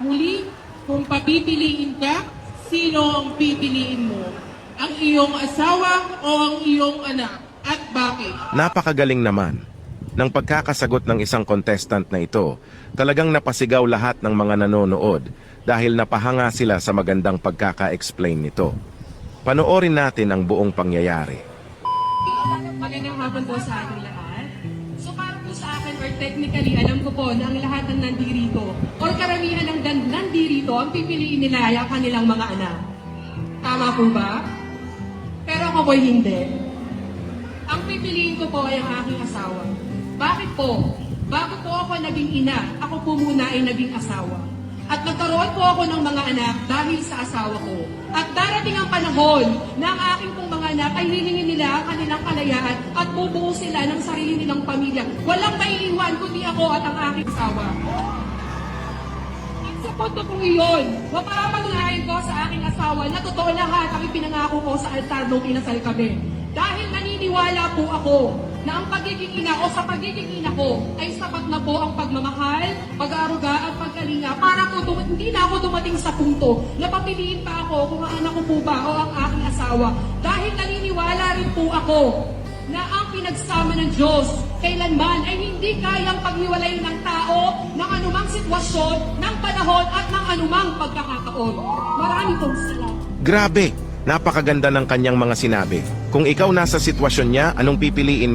Muli, kung papipiliin ka, sino ang pipiliin mo? Ang iyong asawa o ang iyong anak? At bakit? Napakagaling naman. Ng pagkakasagot ng isang contestant na ito, talagang napasigaw lahat ng mga nanonood dahil napahanga sila sa magandang pagkaka-explain nito. Panoorin natin ang buong pangyayari. Magandang hapon po sa ating lahat. So para po sa akin, or technically, alam ko po na ang lahat ng nandirito, or karamihan ng nandirito, ang pipiliin nila ay ang kanilang mga anak. Tama po ba? Pero ako po hindi. Ang pipiliin ko po ay ang aking asawa. Bakit po? Bago po ako naging ina, ako po muna ay naging asawa. At nagkaroon po ako ng mga anak dahil sa asawa ko. At darating ang panahon na ang aking pong mga anak ay hihingin nila ang kanilang kalayaan at bubuo sila ng sarili nilang pamilya. Walang maiiwan kundi ako at ang aking asawa. Punto kong iyon, mapapatunayan ko sa aking asawa na totoo lahat ang ipinangako ko sa altar nung kinasal kami. Dahil naniniwala po ako na ang pagiging ina o sa pagiging ina ko ay sapat na po ang pagmamahal, pag-aaruga at pagkalinga para dum- hindi na ako dumating sa punto na papiliin pa ako kung ang anak ko po ba o ang aking asawa. Dahil naniniwala rin po ako na ang pinagsama ng Diyos kailanman ay hindi kayang paghiwalayin ng tao ng anumang sitwasyon, ng anumang pagkakataon. Marami pong salamat. Grabe! Napakaganda ng kanyang mga sinabi. Kung ikaw nasa sitwasyon niya, anong pipiliin